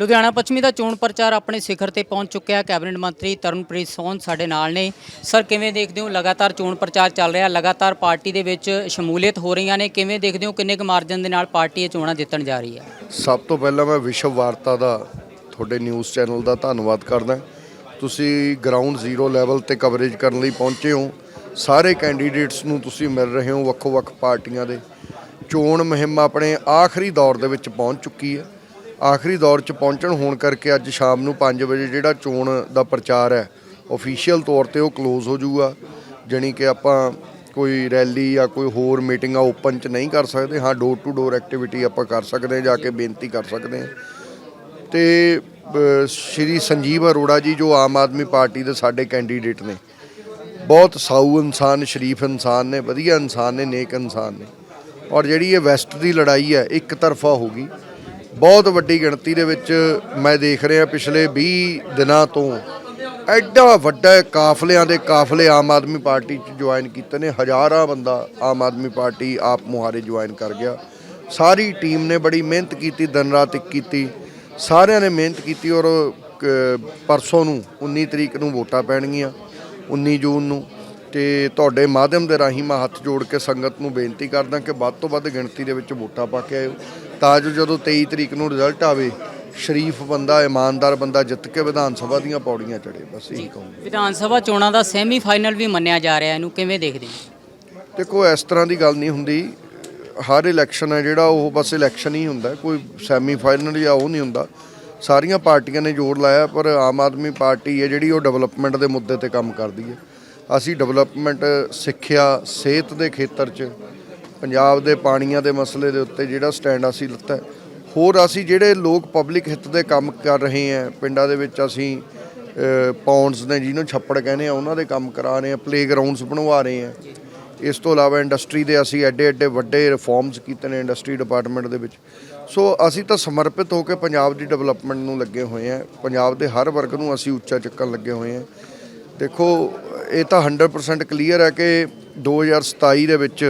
ਲੁਧਿਆਣਾ ਪੱਛਮੀ ਦਾ ਚੋਣ ਪ੍ਰਚਾਰ ਆਪਣੇ ਸਿਖਰ ਤੇ ਪਹੁੰਚ ਚੁੱਕਿਆ ਕੈਬਨਿਟ ਮੰਤਰੀ ਤਰਨਪ੍ਰੀਤ ਸੋਹਨ ਸਾਡੇ ਨਾਲ ਨੇ। ਸਰ, ਕਿਵੇਂ ਦੇਖਦੇ ਹੋ? ਲਗਾਤਾਰ ਚੋਣ ਪ੍ਰਚਾਰ ਚੱਲ ਰਿਹਾ, ਲਗਾਤਾਰ ਪਾਰਟੀ ਦੇ ਵਿੱਚ ਸ਼ਮੂਲੀਅਤ ਹੋ ਰਹੀਆਂ ਨੇ। ਕਿਵੇਂ ਦੇਖਦੇ ਹੋ? ਕਿੰਨੇ ਕੁ ਮਾਰਜਨ ਦੇ ਨਾਲ ਪਾਰਟੀ ਇਹ ਚੋਣਾਂ ਜਿੱਤਣ ਜਾ ਰਹੀ ਹੈ? ਸਭ ਤੋਂ ਪਹਿਲਾਂ ਮੈਂ ਵਿਸ਼ਵ ਵਾਰਤਾ ਦਾ, ਤੁਹਾਡੇ ਨਿਊਜ਼ ਚੈਨਲ ਦਾ ਧੰਨਵਾਦ ਕਰਦਾ। ਤੁਸੀਂ ਗਰਾਊਂਡ ਜ਼ੀਰੋ ਲੈਵਲ ਤੇ ਕਵਰੇਜ ਕਰਨ ਲਈ ਪਹੁੰਚੇ ਹੋ। ਸਾਰੇ ਕੈਂਡੀਡੇਟਸ ਨੂੰ ਤੁਸੀਂ ਮਿਲ ਰਹੇ ਹੋ ਵੱਖੋ-ਵੱਖ ਪਾਰਟੀਆਂ ਦੇ। ਚੋਣ ਮੁਹਿੰਮ ਆਪਣੇ ਆਖਰੀ ਦੌਰ ਦੇ ਵਿੱਚ ਪਹੁੰਚ ਚੁੱਕੀ ਹੈ। ਆਖਰੀ ਦੌਰ 'ਚ ਪਹੁੰਚਣ ਹੋਣ ਕਰਕੇ ਅੱਜ ਸ਼ਾਮ ਨੂੰ 5 ਵਜੇ ਜਿਹੜਾ ਚੋਣ ਦਾ ਪ੍ਰਚਾਰ ਹੈ ਅਫੀਸ਼ੀਅਲ ਤੌਰ ਤੇ ਉਹ ਕਲੋਜ਼ ਹੋ ਜਾਊਗਾ। ਜਾਣੀ ਕਿ ਆਪਾਂ ਕੋਈ ਰੈਲੀ ਜਾਂ ਕੋਈ ਹੋਰ ਮੀਟਿੰਗਾਂ ਓਪਨ 'ਚ ਨਹੀਂ ਕਰ ਸਕਦੇ। ਹਾਂ ਡੋਰ ਟੂ ਡੋਰ ਐਕਟੀਵਿਟੀ ਆਪਾਂ ਕਰ ਸਕਦੇ ਹਾਂ, ਜਾ ਕੇ ਬੇਨਤੀ ਕਰ ਸਕਦੇ ਹਾਂ। ਤੇ ਸ਼੍ਰੀ ਸੰਜੀਵ ਅਰੋੜਾ ਜੀ ਜੋ ਆਮ ਆਦਮੀ ਪਾਰਟੀ ਦੇ ਸਾਡੇ ਕੈਂਡੀਡੇਟ ਨੇ, ਬਹੁਤ ਸਾਊ ਇਨਸਾਨ, ਸ਼ਰੀਫ ਇਨਸਾਨ ਨੇ, ਵਧੀਆ ਇਨਸਾਨ ਨੇ, ਨੇਕ ਇਨਸਾਨ ਨੇ। ਔਰ ਜਿਹੜੀ ਇਹ ਵੈਸਟ ਦੀ ਲੜਾਈ ਹੈ, ਇੱਕ ਤਰਫਾ ਹੋ ਗਈ। ਬਹੁਤ ਵੱਡੀ ਗਿਣਤੀ ਦੇ ਵਿੱਚ ਮੈਂ ਦੇਖ ਰਿਹਾ ਪਿਛਲੇ 20 ਦਿਨਾਂ ਤੋਂ ਐਡਾ ਵੱਡਾ ਕਾਫਲਿਆਂ ਦੇ ਕਾਫਲੇ ਆਮ ਆਦਮੀ ਪਾਰਟੀ ਚ ਜੁਆਇਨ ਕੀਤੇ ਨੇ, ਹਜ਼ਾਰਾਂ ਬੰਦਾ ਆਮ ਆਦਮੀ ਪਾਰਟੀ ਆਪ ਮੁਹਾਰੇ ਜੁਆਇਨ ਕਰ ਗਿਆ। ਸਾਰੀ ਟੀਮ ਨੇ ਬੜੀ ਮਿਹਨਤ ਕੀਤੀ, ਦਿਨ ਰਾਤ ਇੱਕ ਕੀਤੀ। ਸਾਰਿਆਂ ਨੇ ਮਿਹਨਤ ਕੀਤੀ ਔਰ ਪਰਸੋਂ ਨੂੰ 19 ਤਰੀਕ ਨੂੰ ਵੋਟਾਂ ਪੈਣਗੀਆਂ 19 ਜੂਨ ਨੂੰ। ਤੇ ਤੁਹਾਡੇ ਮਾਧਿਅਮ ਦੇ ਰਾਹੀਂ ਮੈਂ ਹੱਥ ਜੋੜ ਕੇ ਸੰਗਤ ਨੂੰ ਬੇਨਤੀ ਕਰਦਾ ਕਿ ਵੱਧ ਤੋਂ ਵੱਧ ਗਿਣਤੀ ਦੇ ਵਿੱਚ ਵੋਟਾਂ ਪਾ ਕੇ ਆਇਓ। ਤਾਂ ਜੋ ਜਦੋਂ 23 ਤਰੀਕ ਨੂੰ ਰਿਜ਼ਲਟ ਆਵੇ ਸ਼ਰੀਫ ਬੰਦਾ ਇਮਾਨਦਾਰ ਬੰਦਾ ਜਿੱਤ ਕੇ ਵਿਧਾਨ ਸਭਾ ਦੀਆਂ ਪੌੜੀਆਂ ਚੜੇ ਬਸ ਇਹੀ ਕਹੂੰਗਾ। ਵਿਧਾਨ ਸਭਾ ਚੋਣਾਂ ਦਾ ਸੈਮੀ ਫਾਈਨਲ ਵੀ ਮੰਨਿਆ ਜਾ ਰਿਹਾ ਇਹਨੂੰ ਕਿਵੇਂ ਦੇਖਦੇ ਹੋ? ਦੇਖੋ ਇਸ ਤਰ੍ਹਾਂ ਦੀ ਗੱਲ ਨਹੀਂ ਹੁੰਦੀ। ਹਰ ਇਲੈਕਸ਼ਨ ਹੈ ਜਿਹੜਾ ਉਹ ਬਸ ਇਲੈਕਸ਼ਨ ਹੀ ਹੁੰਦਾ। ਕੋਈ ਸੈਮੀ ਫਾਈਨਲ ਜਾਂ ਉਹ ਨਹੀਂ ਹੁੰਦਾ। ਸਾਰੀਆਂ ਪਾਰਟੀਆਂ ਨੇ ਜ਼ੋਰ ਲਾਇਆ ਪਰ ਆਮ ਆਦਮੀ ਪਾਰਟੀ ਹੈ ਜਿਹੜੀ ਉਹ ਡਿਵੈਲਪਮੈਂਟ ਦੇ ਮੁੱਦੇ ਤੇ ਕੰਮ ਕਰਦੀ ਹੈ। ਅਸੀਂ ਡਿਵੈਲਪਮੈਂਟ ਸਿੱਖਿਆ ਸਿਹਤ ਦੇ ਖੇਤਰ 'ਚ ਪੰਜਾਬ ਦੇ ਪਾਣੀਆਂ ਦੇ ਮਸਲੇ ਦੇ ਉੱਤੇ ਜਿਹੜਾ ਸਟੈਂਡ ਅਸੀਂ ਲਿੱਤਾ ਹੋਰ ਅਸੀਂ ਜਿਹੜੇ ਲੋਕ ਪਬਲਿਕ ਹਿੱਤ ਦੇ ਕੰਮ ਕਰ ਰਹੇ ਹਾਂ, ਪਿੰਡਾਂ ਦੇ ਵਿੱਚ ਅਸੀਂ ਪੌਂਡਸ ਨੇ ਜਿਹਨੂੰ ਛੱਪੜ ਕਹਿੰਦੇ ਆ, ਉਹਨਾਂ ਦੇ ਕੰਮ ਕਰਾ ਰਹੇ ਹਾਂ ਪਲੇਗਰਾਉਂਡਸ ਬਣਵਾ ਰਹੇ ਹਾਂ। ਇਸ ਤੋਂ ਇਲਾਵਾ ਇੰਡਸਟਰੀ ਦੇ ਅਸੀਂ ਐਡੇ ਐਡੇ ਵੱਡੇ ਰਿਫਾਰਮਸ ਕੀਤੇ ਨੇ ਇੰਡਸਟਰੀ ਡਿਪਾਰਟਮੈਂਟ ਦੇ ਵਿੱਚ। ਸੋ ਅਸੀਂ ਤਾਂ ਸਮਰਪਿਤ ਹੋ ਕੇ ਪੰਜਾਬ ਦੀ ਡਿਵੈਲਪਮੈਂਟ ਨੂੰ ਲੱਗੇ ਹੋਏ ਹਾਂ। ਪੰਜਾਬ ਦੇ ਹਰ ਵਰਗ ਨੂੰ ਅਸੀਂ ਉੱਚਾ ਚੱਕਣ ਲੱਗੇ ਹੋਏ ਹਾਂ। ਦੇਖੋ, ਇਹ ਤਾਂ 100% ਕਲੀਅਰ ਹੈ ਕਿ 2027 ਦੇ ਵਿੱਚ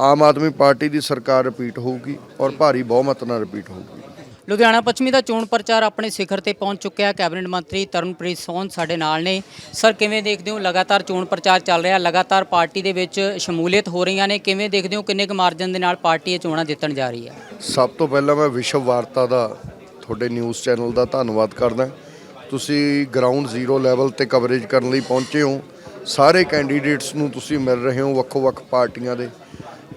ਆਮ ਆਦਮੀ ਪਾਰਟੀ ਦੀ ਸਰਕਾਰ ਰਿਪੀਟ ਹੋਊਗੀ ਔਰ ਭਾਰੀ ਬਹੁਮਤ ਨਾਲ ਰਿਪੀਟ ਹੋਊਗੀ। ਲੁਧਿਆਣਾ ਪੱਛਮੀ ਦਾ ਚੋਣ ਪ੍ਰਚਾਰ ਆਪਣੇ ਸਿਖਰ ਤੇ ਪਹੁੰਚ ਚੁੱਕਿਆ। ਕੈਬਨਿਟ ਮੰਤਰੀ ਤਰਨਪ੍ਰੀਤ ਸੋਹਨ ਸਾਡੇ ਨਾਲ ਨੇ। ਸਰ ਕਿਵੇਂ ਦੇਖਦੇ ਹੋ? ਲਗਾਤਾਰ ਚੋਣ ਪ੍ਰਚਾਰ ਚੱਲ ਰਿਹਾ। ਲਗਾਤਾਰ ਪਾਰਟੀ ਦੇ ਵਿੱਚ ਸ਼ਮੂਲੀਅਤ ਹੋ ਰਹੀਆਂ ਨੇ। ਕਿਵੇਂ ਦੇਖਦੇ ਹੋ? ਕਿੰਨੇ ਕੁ ਮਾਰਜਨ ਦੇ ਨਾਲ ਪਾਰਟੀ ਇਹ ਚੋਣਾਂ ਜਿੱਤਣ ਜਾ ਰਹੀ ਹੈ? ਸਭ ਤੋਂ ਪਹਿਲਾਂ ਮੈਂ ਵਿਸ਼ਵ ਵਾਰਤਾ ਦਾ ਤੁਹਾਡੇ ਨਿਊਜ਼ ਚੈਨਲ ਦਾ ਧੰਨਵਾਦ ਕਰਦਾ। ਤੁਸੀਂ ਗਰਾਊਂਡ ਜ਼ੀਰੋ ਲੈਵਲ ਤੇ ਕਵਰੇਜ ਕਰਨ ਲਈ ਪਹੁੰਚੇ ਹੋ। ਸਾਰੇ ਕੈਂਡੀਡੇਟਸ ਨੂੰ ਤੁਸੀਂ ਮਿਲ ਰਹੇ ਹੋ ਵੱਖੋ-ਵੱਖ ਪਾਰਟੀਆਂ ਦੇ।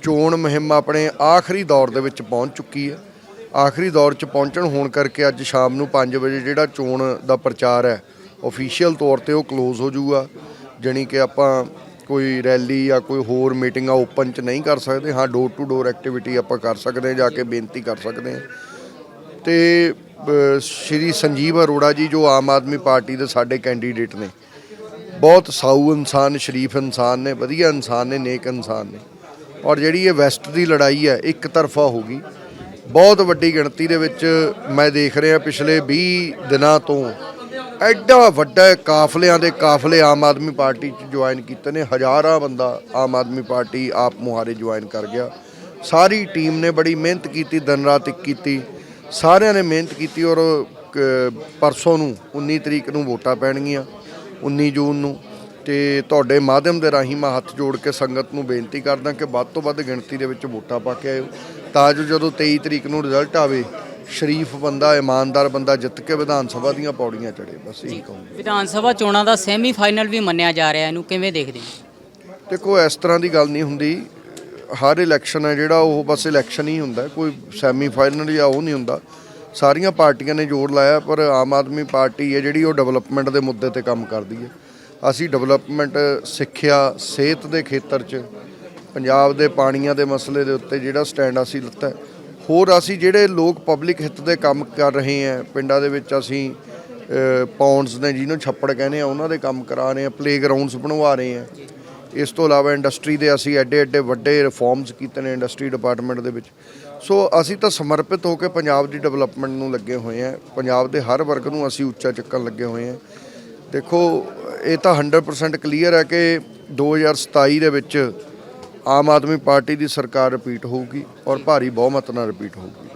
ਚੋਣ ਮੁਹਿੰਮ ਆਪਣੇ ਆਖਰੀ ਦੌਰ ਦੇ ਵਿੱਚ ਪਹੁੰਚ ਚੁੱਕੀ ਹੈ। ਆਖਰੀ ਦੌਰ 'ਚ ਪਹੁੰਚਣ ਹੋਣ ਕਰਕੇ ਅੱਜ ਸ਼ਾਮ ਨੂੰ 5 ਵਜੇ ਜਿਹੜਾ ਚੋਣ ਦਾ ਪ੍ਰਚਾਰ ਹੈ ਅਫੀਸ਼ੀਅਲ ਤੌਰ ਤੇ ਉਹ ਕਲੋਜ਼ ਹੋ ਜਾਊਗਾ। ਜਾਣੀ ਕਿ ਆਪਾਂ ਕੋਈ ਰੈਲੀ ਜਾਂ ਕੋਈ ਹੋਰ ਮੀਟਿੰਗਾਂ ਓਪਨ 'ਚ ਨਹੀਂ ਕਰ ਸਕਦੇ। ਹਾਂ ਡੋਰ ਟੂ ਡੋਰ ਐਕਟੀਵਿਟੀ ਆਪਾਂ ਕਰ ਸਕਦੇ ਹਾਂ, ਜਾ ਕੇ ਬੇਨਤੀ ਕਰ ਸਕਦੇ ਹਾਂ। ਤੇ ਸ਼੍ਰੀ ਸੰਜੀਵ ਅਰੋੜਾ ਜੀ ਜੋ ਆਮ ਆਦਮੀ ਪਾਰਟੀ ਦੇ ਸਾਡੇ ਕੈਂਡੀਡੇਟ ਨੇ, ਬਹੁਤ ਸਾਊ ਇਨਸਾਨ, ਸ਼ਰੀਫ ਇਨਸਾਨ ਨੇ, ਵਧੀਆ ਇਨਸਾਨ ਨੇ, ਨੇਕ ਇਨਸਾਨ ਨੇ। ਔਰ ਜਿਹੜੀ ਇਹ ਵੈਸਟ ਦੀ ਲੜਾਈ ਹੈ, ਇੱਕ ਤਰਫਾ ਹੋ ਗਈ। ਬਹੁਤ ਵੱਡੀ ਗਿਣਤੀ ਦੇ ਵਿੱਚ ਮੈਂ ਦੇਖ ਰਿਹਾ ਪਿਛਲੇ 20 ਦਿਨਾਂ ਤੋਂ ਐਡਾ ਵੱਡਾ ਕਾਫਲਿਆਂ ਦੇ ਕਾਫਲੇ ਆਮ ਆਦਮੀ ਪਾਰਟੀ ਚ ਜੁਆਇਨ ਕੀਤੇ ਨੇ। ਹਜ਼ਾਰਾਂ ਬੰਦਾ ਆਮ ਆਦਮੀ ਪਾਰਟੀ ਆਪ ਮੁਹਾਰੇ ਜੁਆਇਨ ਕਰ ਗਿਆ। ਸਾਰੀ ਟੀਮ ਨੇ ਬੜੀ ਮਿਹਨਤ ਕੀਤੀ, ਦਿਨ ਰਾਤ ਇੱਕ ਕੀਤੀ। ਸਾਰਿਆਂ ਨੇ ਮਿਹਨਤ ਕੀਤੀ ਔਰ ਪਰਸੋਂ ਨੂੰ 19 ਤਰੀਕ ਨੂੰ ਵੋਟਾਂ ਪੈਣਗੀਆਂ 19 ਜੂਨ ਨੂੰ। ਤੇ ਤੁਹਾਡੇ ਮਾਧਿਅਮ ਦੇ ਰਾਹੀਂ ਮੈਂ ਹੱਥ ਜੋੜ ਕੇ ਸੰਗਤ ਨੂੰ ਬੇਨਤੀ ਕਰਦਾ ਕਿ ਵੱਧ ਤੋਂ ਵੱਧ ਗਿਣਤੀ ਦੇ ਵਿੱਚ ਵੋਟਾਂ ਪਾ ਕੇ ਆਇਓ। ਤਾਂ ਜੋ ਜਦੋਂ 23 ਤਰੀਕ ਨੂੰ ਰਿਜ਼ਲਟ ਆਵੇ ਸ਼ਰੀਫ ਬੰਦਾ ਇਮਾਨਦਾਰ ਬੰਦਾ ਜਿੱਤ ਕੇ ਵਿਧਾਨ ਸਭਾ ਦੀਆਂ ਪੌੜੀਆਂ ਚੜੇ ਬਸ ਇਹੀ ਕਹੂੰਗਾ। ਵਿਧਾਨ ਸਭਾ ਚੋਣਾਂ ਦਾ ਸੈਮੀ ਫਾਈਨਲ ਵੀ ਮੰਨਿਆ ਜਾ ਰਿਹਾ ਇਹਨੂੰ ਕਿਵੇਂ ਦੇਖਦੇ ਹੋ? ਦੇਖੋ ਇਸ ਤਰ੍ਹਾਂ ਦੀ ਗੱਲ ਨਹੀਂ ਹੁੰਦੀ। ਹਰ ਇਲੈਕਸ਼ਨ ਹੈ ਜਿਹੜਾ ਉਹ ਬਸ ਇਲੈਕਸ਼ਨ ਹੀ ਹੁੰਦਾ। ਕੋਈ ਸੈਮੀ ਫਾਈਨਲ ਜਾਂ ਉਹ ਨਹੀਂ ਹੁੰਦਾ। ਸਾਰੀਆਂ ਪਾਰਟੀਆਂ ਨੇ ਜ਼ੋਰ ਲਾਇਆ ਪਰ ਆਮ ਆਦਮੀ ਪਾਰਟੀ ਹੈ ਜਿਹੜੀ ਉਹ ਡਿਵੈਲਪਮੈਂਟ ਦੇ ਮੁੱਦੇ ਤੇ ਕੰਮ ਕਰਦੀ ਹੈ। ਅਸੀਂ ਡਿਵੈਲਪਮੈਂਟ ਸਿੱਖਿਆ ਸਿਹਤ ਦੇ ਖੇਤਰ 'ਚ, ਪੰਜਾਬ ਦੇ ਪਾਣੀਆਂ ਦੇ ਮਸਲੇ ਦੇ ਉੱਤੇ ਜਿਹੜਾ ਸਟੈਂਡ ਅਸੀਂ ਲਿੱਤਾ ਹੋਰ ਅਸੀਂ ਜਿਹੜੇ ਲੋਕ ਪਬਲਿਕ ਹਿੱਤ ਦੇ ਕੰਮ ਕਰ ਰਹੇ ਹਾਂ, ਪਿੰਡਾਂ ਦੇ ਵਿੱਚ ਅਸੀਂ ਪੌਂਡਸ ਨੇ ਜਿਹਨੂੰ ਛੱਪੜ ਕਹਿੰਦੇ ਆ, ਉਹਨਾਂ ਦੇ ਕੰਮ ਕਰਾ ਰਹੇ ਹਾਂ ਪਲੇਗਰਾਉਂਡਸ ਬਣਵਾ ਰਹੇ ਹਾਂ। ਇਸ ਤੋਂ ਇਲਾਵਾ ਇੰਡਸਟਰੀ ਦੇ ਅਸੀਂ ਐਡੇ ਐਡੇ ਵੱਡੇ ਰਿਫਾਰਮਸ ਕੀਤੇ ਨੇ ਇੰਡਸਟਰੀ ਡਿਪਾਰਟਮੈਂਟ ਦੇ ਵਿੱਚ। ਸੋ ਅਸੀਂ ਤਾਂ ਸਮਰਪਿਤ ਹੋ ਕੇ ਪੰਜਾਬ ਦੀ ਡਿਵੈਲਪਮੈਂਟ ਨੂੰ ਲੱਗੇ ਹੋਏ ਹਾਂ। ਪੰਜਾਬ ਦੇ ਹਰ ਵਰਗ ਨੂੰ ਅਸੀਂ ਉੱਚਾ ਚੱਕਣ ਲੱਗੇ ਹੋਏ ਹਾਂ। ਦੇਖੋ ਇਹ ਤਾਂ 100% ਕਲੀਅਰ ਹੈ ਕਿ 2027 ਦੇ ਵਿੱਚ ਆਮ ਆਦਮੀ ਪਾਰਟੀ ਦੀ ਸਰਕਾਰ ਰਿਪੀਟ ਹੋਊਗੀ ਔਰ ਭਾਰੀ ਬਹੁਮਤ ਨਾਲ ਰਿਪੀਟ ਹੋਊਗੀ।